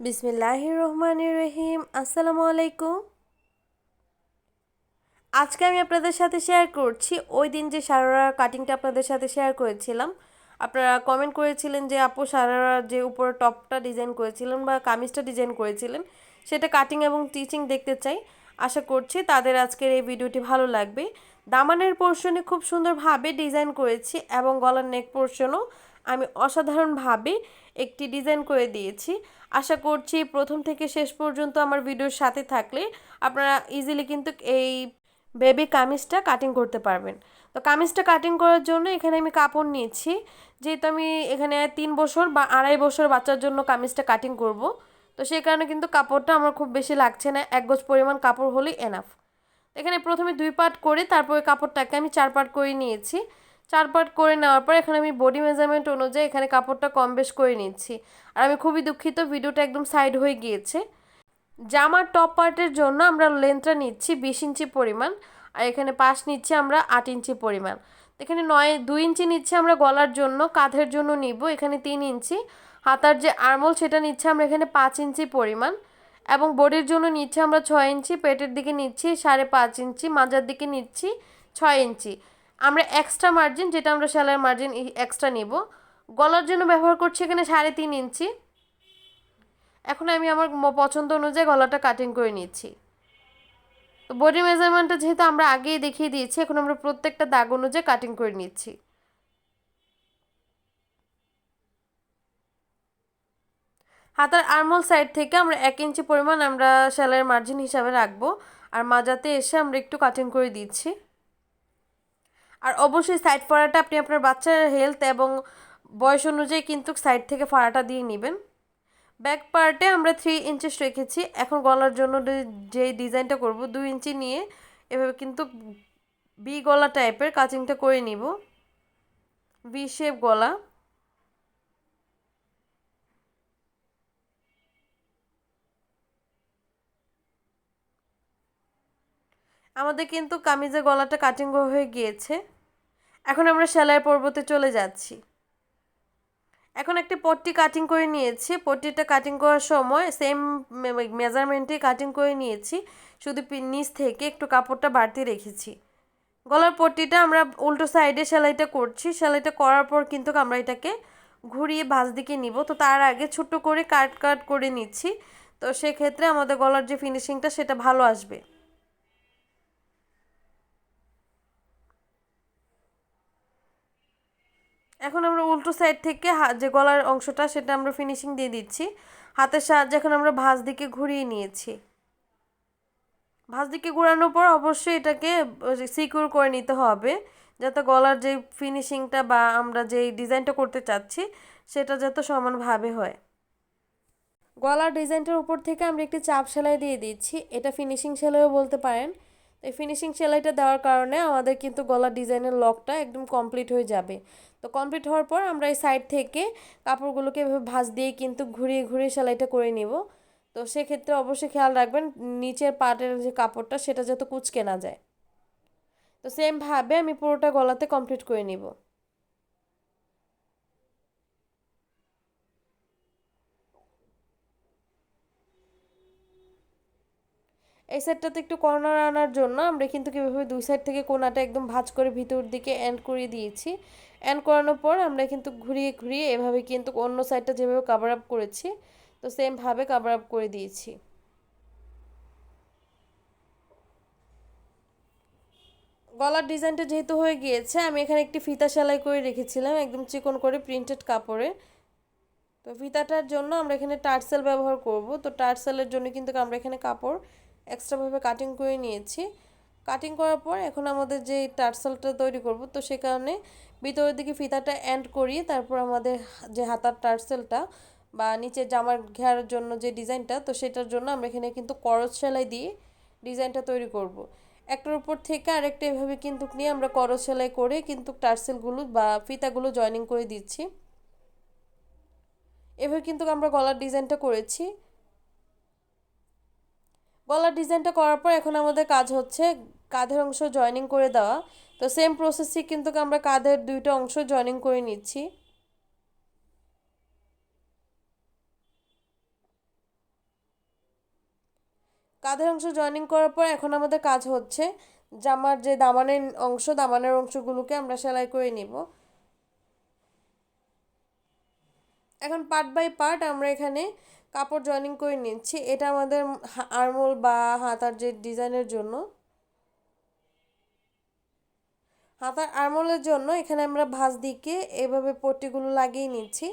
বিসমিল্লাহির রহমানির রহিম আসসালামু আলাইকুম। আজকে আমি আপনাদের সাথে শেয়ার করছি, ওই দিন যে সারারা কাটিংটা আপনাদের সাথে শেয়ার করেছিলাম, আপনারা কমেন্ট করেছিলেন যে আপু সারারা যে উপরে টপটা ডিজাইন করেছিলেন বা কামিজটা ডিজাইন করেছিলেন, সেটা কাটিং এবং টিচিং দেখতে চাই। আশা করছি তাদের আজকের এই ভিডিওটি ভালো লাগবে। দামানের পোর্শনে খুব সুন্দরভাবে ডিজাইন করেছি এবং গলার নেক পোর্শনও আমি অসাধারণভাবে একটি ডিজাইন করে দিয়েছি। আশা করছি প্রথম থেকে শেষ পর্যন্ত আমার ভিডিওর সাথে থাকলে আপনারা ইজিলি কিন্তু এই বেবি কামিজটা কাটিং করতে পারবেন। তো কামিজটা কাটিং করার জন্য এখানে আমি কাপড় নিয়েছি। যেহেতু আমি এখানে তিন বছর বা আড়াই বছর বাচ্চার জন্য কামিজটা কাটিং করব, তো সেই কারণে কিন্তু কাপড়টা আমার খুব বেশি লাগছে না। এক গোছ পরিমাণ কাপড় হলেই এনাফ এখানে প্রথমে দুই পার্ট করে তারপরে কাপড়টাকে আমি চার পার্ট করে নিয়েছি। চার পার্ট করে নেওয়ার পর এখানে আমি বডি মেজারমেন্ট অনুযায়ী এখানে কাপড়টা কম বেশ করে নিচ্ছি। আর আমি খুবই দুঃখিত ভিডিওটা একদম সাইড হয়ে গিয়েছে। জামার টপ পার্টের জন্য আমরা লেন্থটা নিচ্ছি বিশ ইঞ্চি পরিমাণ, আর এখানে পাশ নিচ্ছি আমরা আট ইঞ্চি পরিমাণ। এখানে নয়, দুই ইঞ্চি নিচ্ছি আমরা গলার জন্য, কাঁধের জন্য নিব এখানে তিন ইঞ্চি। হাতার যে আরমোল সেটা নিচ্ছে আমরা এখানে পাঁচ ইঞ্চি পরিমাণ। এবং বডির জন্য নিচ্ছি আমরা ছয় ইঞ্চি, পেটের দিকে নিচ্ছি সাড়ে পাঁচ ইঞ্চি, মাজার দিকে নিচ্ছি ছয় ইঞ্চি। আমরা এক্সট্রা মার্জিন যেটা আমরা সেলাইয়ের মার্জিন এক্সট্রা নেব। গলার জন্য ব্যবহার করছি এখানে সাড়ে তিন ইঞ্চি। এখন আমি আমার পছন্দ অনুযায়ী গলাটা কাটিং করে নিচ্ছি। তো বডি মেজারমেন্টটা যেহেতু আমরা আগেই দেখিয়ে দিয়েছি, এখন আমরা প্রত্যেকটা দাগ অনুযায়ী কাটিং করে নিচ্ছি। হাতার আর্মল সাইড থেকে আমরা এক ইঞ্চি পরিমাণ আমরা সেলাইয়ের মার্জিন হিসাবে রাখব। আর মাজাতে এসে আমরা একটু কাটিং করে দিচ্ছি। আর অবশ্যই সাইড ফাড়াটা আপনি আপনার বাচ্চার হেলথ এবং বয়স অনুযায়ী কিন্তু সাইড থেকে ফাড়াটা দিয়ে নেবেন। ব্যাক পার্টে আমরা থ্রি ইঞ্চিস রেখেছি। এখন গলার জন্য যে ডিজাইনটা করব, দুই ইঞ্চি নিয়ে এভাবে কিন্তু বি গলা টাইপের কাচিংটা করে নিব। বি শেপ গলা। আমাদের কিন্তু কামিজের গলাটা কাটিং হয়ে গিয়েছে। এখন আমরা সেলাইয়ের পর্বতে চলে যাচ্ছি। এখন একটি পট্টি কাটিং করে নিয়েছি। পট্টিটা কাটিং করার সময় সেম মেজারমেন্টে কাটিং করে নিয়েছি। শুধু নিচ থেকে একটু কাপড়টা বাড়তি রেখেছি। গলার পট্টিটা আমরা উল্টো সাইডে সেলাইটা করছি। সেলাইটা করার পর কিন্তু আমরা এটাকে ঘুরিয়ে ভাঁজ দিকে নিব। তো তার আগে ছোট্ট করে কাট কাট করে নিচ্ছি। তো সেক্ষেত্রে আমাদের গলার যে ফিনিশিংটা সেটা ভালো আসবে। এখন আমরা উল্টো সাইড থেকে যে গলার অংশটা, সেটা আমরা ফিনিশিং দিয়ে দিচ্ছি। হাতের সাহায্যে এখন আমরা ভাঁজ দিকে ঘুরিয়ে নিয়েছি। ভাঁজ দিকে ঘোরানোর পর অবশ্যই এটাকে সিকিউর করে নিতে হবে, যাতে গলার যে ফিনিশিংটা বা আমরা যে ডিজাইনটা করতে চাচ্ছি, সেটা যাতে সমানভাবে হয়। গলার ডিজাইনটার উপর থেকে আমরা একটি চাপ সেলাই দিয়ে দিচ্ছি। এটা ফিনিশিং সেলাইও বলতে পারেন। এই ফিনিশিং সেলাইটা দেওয়ার কারণে আমাদের কিন্তু গলার ডিজাইনের লকটা একদম কমপ্লিট হয়ে যাবে। তো কমপ্লিট হওয়ার পর আমরা এই সাইড থেকে কাপড়গুলোকে এভাবে ভাঁজ দিয়ে কিন্তু ঘুরিয়ে ঘুরিয়ে সেলাইটা করে নিব। তো সেক্ষেত্রে অবশ্যই খেয়াল রাখবেন, নিচের পাটের যে কাপড়টা, সেটা যাতে কুচকে না যায়। তো সেমভাবে আমি পুরোটা গলাতে কমপ্লিট করে নিব। এই সাইডটাতে একটু কর্নার আনার জন্য আমরা কিন্তু কীভাবে দুই সাইড থেকে কোনাটা একদম ভাজ করে ভিতর দিকে এন্ড করে দিয়েছি। এন্ড করানোর পর আমরা কিন্তু ঘুরিয়ে ঘুরিয়ে এভাবে কিন্তু অন্য সাইডটা যেভাবে কাভার আপ করেছি, তো সেমভাবে কাভার আপ করে দিয়েছি। গলার ডিজাইনটা যেহেতু হয়ে গিয়েছে, আমি এখানে একটি ফিতা সেলাই করে রেখেছিলাম, একদম চিকন করে প্রিন্টেড কাপড়ে তো ফিতাটার জন্য আমরা এখানে টার্সেল ব্যবহার করব, তো টার্সেলের জন্য কিন্তু আমরা এখানে কাপড় এক্সট্রাভাবে কাটিং করে নিয়েছি। কাটিং করার পর এখন আমাদের যে টার্সেলটা তৈরি করব, তো সে কারণে ভিতরের দিকে ফিতাটা এন্ড করিয়ে তারপর আমাদের যে হাতার টার্সেলটা বা নিচে জামার ঘেরার জন্য যে ডিজাইনটা, তো সেটার জন্য আমরা এখানে কিন্তু করজ সেলাই দিয়ে ডিজাইনটা তৈরি করব। একটার উপর থেকে আরেকটা এভাবে কিন্তু নিয়ে আমরা করজ সেলাই করে কিন্তু টার্সেলগুলো বা ফিতাগুলো জয়নিং করে দিচ্ছি। এভাবে কিন্তু আমরা গলার ডিজাইনটা করেছি। গলার ডিজাইনটা করার পর এখন আমাদের কাজ হচ্ছে কাঁধের অংশ জয়নিং করে দেওয়া। তো সেম প্রসেসই কিন্তু আমরা কাঁধের দুইটা অংশ জয়নিং করে নিচ্ছি। কাঁধের অংশ জয়েনিং করার পর এখন আমাদের কাজ হচ্ছে জামার যে দামানের অংশ, দামানের অংশগুলোকে আমরা সেলাই করে নিব। এখন পার্ট বাই পার্ট আমরা এখানে কাপড় জয়েনিং করে নিচ্ছি। এটা আমাদের আরমোল বা হাতার যে ডিজাইনের জন্য। হাতার আরমোলের জন্য এখানে আমরা ভাঁজ দিকে এভাবে পট্টিগুলো লাগিয়ে নিচ্ছি।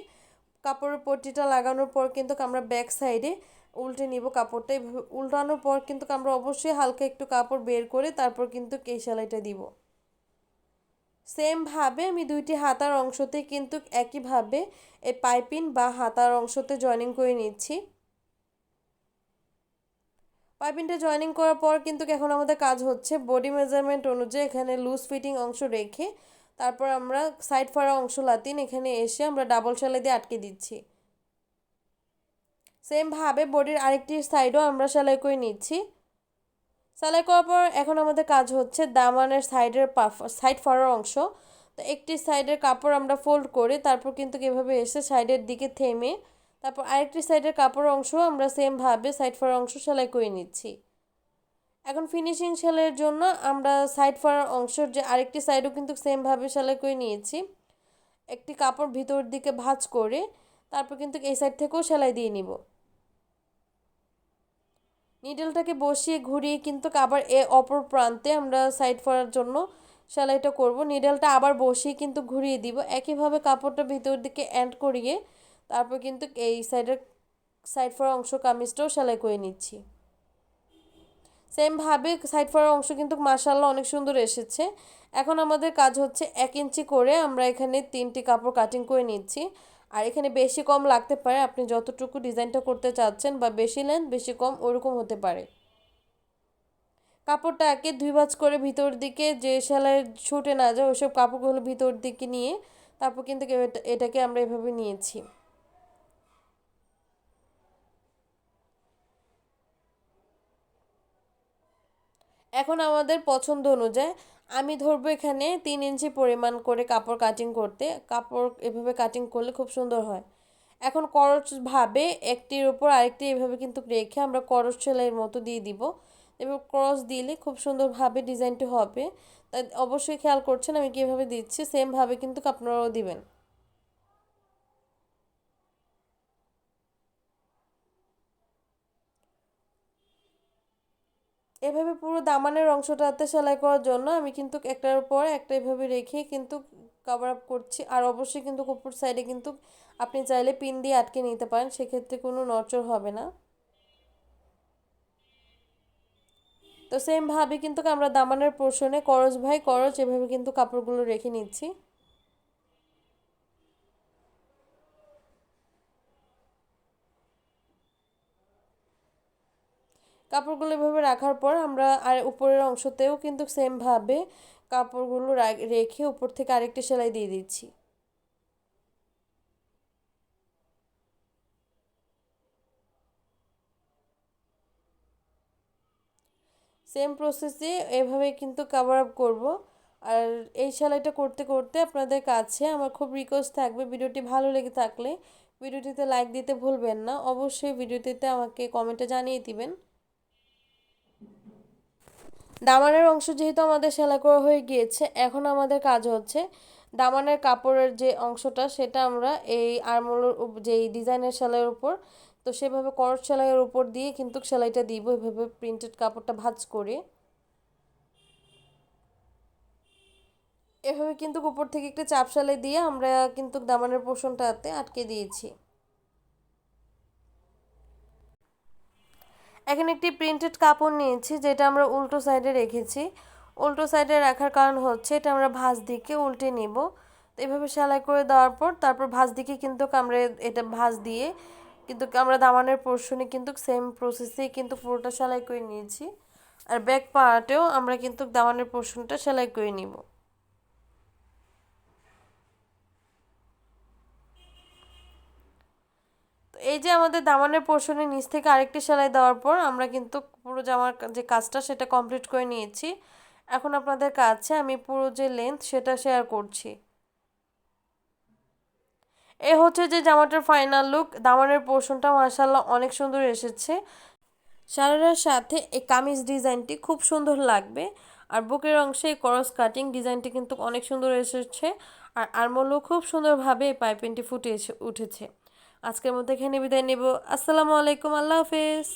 কাপড়ের পট্টিটা লাগানোর পর কিন্তু আমরা ব্যাক সাইডে উল্টে নিব কাপড়টা। এভাবে উল্টানোর পর কিন্তু আমরা অবশ্যই হালকা একটু কাপড় বের করে তারপর কিন্তু কেশালাইটা দিব। সেমভাবে আমি দুইটি হাতার অংশতে কিন্তু একইভাবে এই পাইপিং বা হাতার অংশতে জয়েনিং করে নিচ্ছি। পাইপিংটা জয়েনিং করার পর কিন্তু এখন আমাদের কাজ হচ্ছে বডি মেজারমেন্ট অনুযায়ী এখানে লুজ ফিটিং অংশ রেখে তারপর আমরা সাইড ফাড়া অংশ লাতিন এখানে এসে আমরা ডাবল সেলাই দিয়ে আটকে দিচ্ছি। সেমভাবে বডির আরেকটি সাইডও আমরা সেলাই করে নিচ্ছি। সেলাই করার পর এখন আমাদের কাজ হচ্ছে দামানের সাইডের সাইড ফাড়ার অংশ। তো একটি সাইডের কাপড় আমরা ফোল্ড করে তারপর কিন্তু এভাবে এসে সাইডের দিকে থেমে তারপর আরেকটি সাইডের কাপড় অংশ আমরা সেমভাবে সাইড ফাড়ার অংশ সেলাই করে নিচ্ছি। এখন ফিনিশিং সেলাইয়ের জন্য আমরা সাইড ফাড়ার অংশের যে আরেকটি সাইডও কিন্তু সেমভাবে সেলাই করে নিয়েছি। একটি কাপড় ভিতর দিকে ভাঁজ করে তারপর কিন্তু এই সাইড থেকেও সেলাই দিয়ে নিব। নিডেলটাকে বসিয়ে ঘুরিয়ে কিন্তু আবার এ অপর প্রান্তে আমরা সাইড ফাড়ার জন্য সেলাইটা করব। নিডেলটা আবার বসিয়ে কিন্তু ঘুরিয়ে দিব। একইভাবে কাপড়টা ভিতর দিকে অ্যান্ড করিয়ে তারপর কিন্তু এই সাইডের সাইড ফর অংশ কামিজটাও সেলাই করে নিচ্ছি। সেমভাবে সাইড ফর অংশ কিন্তু মাসাল্লাহ অনেক সুন্দর এসেছে। এখন আমাদের কাজ হচ্ছে এক ইঞ্চি করে আমরা এখানে তিনটি কাপড় কাটিং করে নিচ্ছি। আর এখানে বেশি কম লাগতে পারে। আপনি যতটুকু ডিজাইনটা করতে চাচ্ছেন বা বেশি লেন্থ, বেশি কম, ওরকম হতে পারে। কাপড়টা একে দুই ভাজ করে ভিতর দিকে যে সেলাই ছুটে না যায়, ওইসব কাপড়গুলো ভিতর দিকে নিয়ে তারপর কিন্তু এটাকে আমরা এভাবে নিয়েছি। এখন আমাদের পছন্দ অনুযায়ী আমি ধরবো এখানে তিন ইঞ্চি পরিমাণ করে কাপড় কাটিং করতে। কাপড় এভাবে কাটিং করলে খুব সুন্দর হয়। এখন করচভাবে একটির উপর আরেকটি এভাবে কিন্তু রেখে আমরা করচ সেলাইয়ের মতো দিয়ে দিব। এবং ক্রস দিলে খুব সুন্দরভাবে ডিজাইনটি হবে। তাই অবশ্যই খেয়াল করছেন আমি কীভাবে দিচ্ছি সেমভাবে কিন্তু আপনারাও দিবেন। এভাবে পুরো দামানের অংশটাতে সেলাই করার জন্য আমি কিন্তু একটার পর একটা এভাবে রেখে কিন্তু কভার আপ করছি। আর অবশ্যই কিন্তু কুপুর সাইডে কিন্তু আপনি চাইলে পিন দিয়ে আটকে নিতে পারেন, সেক্ষেত্রে কোনো নচর হবে না। তো সেমভাবে কিন্তু আমরা দামানের পোর্শনে করজ ভাই করজ এভাবে কিন্তু কাপড়গুলো রেখে নিচ্ছি। কাপড়গুলো এভাবে রাখার পর আমরা আর উপরের অংশতেও কিন্তু সেমভাবে কাপড়গুলো রেখে উপর থেকে আরেকটি সেলাই দিয়ে দিচ্ছি। সেম প্রসেসে এভাবে কিন্তু কাভার আপ করব। আর এই সেলাইটা করতে করতে আপনাদের কাছে আমার খুব রিকোয়েস্ট থাকবে ভিডিওটি ভালো লেগে থাকলে। ভিডিওটিতে লাইক দিতে ভুলবেন না। অবশ্যই ভিডিওটিতে আমাকে কমেন্টে জানিয়ে দিবেন। দামানের অংশ যেহেতু আমাদের সেলাই করা হয়ে গিয়েছে, এখন আমাদের কাজ হচ্ছে দামানের কাপড়ের যে অংশটা, সেটা আমরা এই আরমোলের যেই ডিজাইনের সেলাইয়ের উপর, তো সেভাবে করট সেলাইয়ের উপর দিয়ে কিন্তু সেলাইটা দিব, এভাবে প্রিন্টেড কাপড়টা ভাজ করে। এভাবে কিন্তু উপর থেকে একটা চাপ সেলাই দিয়ে আমরা কিন্তু দামানের পোষণটাতে আটকে দিয়েছি। এখানে একটি প্রিন্টেড কাপড় নিয়েছি, যেটা আমরা উল্টো সাইডে রেখেছি। উল্টো সাইডে রাখার কারণ হচ্ছে এটা আমরা ভাঁজ দিকে উল্টে নিব। তো এভাবে সেলাই করে দেওয়ার পর তারপর ভাঁজ দিকে কিন্তু আমরা এটা ভাঁজ দিয়ে কিন্তু আমরা দামানের পোর্শনে কিন্তু সেম প্রসেসেই কিন্তু পুরোটা সেলাই করে নিয়েছি। আর ব্যাক পার্টেও আমরা কিন্তু দামানের পোর্শনটা সেলাই করে নিব। এই যে আমাদের দামানের পোর্শনের নিচ থেকে আরেকটি সেলাই দেওয়ার পর আমরা কিন্তু পুরো জামার যে কাজটা সেটা কমপ্লিট করে নিয়েছি। এখন আপনাদের কাছে আমি পুরো যে লেন্থ সেটা শেয়ার করছি। এ হচ্ছে যে জামাটার ফাইনাল লুক দামানের পোর্শনটা মার্শাল্লাহ অনেক সুন্দর এসেছে। সারারার সাথে এই কামিজ ডিজাইনটি খুব সুন্দর লাগবে। আর বুকের অংশে এই করস কাটিং ডিজাইনটি কিন্তু অনেক সুন্দর এসেছে। আর আরমোলও খুব সুন্দরভাবে এই পাইপিংটি ফুটে এসে উঠেছে। আজকের মধ্যে এখানে বিদায় নেব। আসসালামু আলাইকুম আল্লাহ হাফেজ।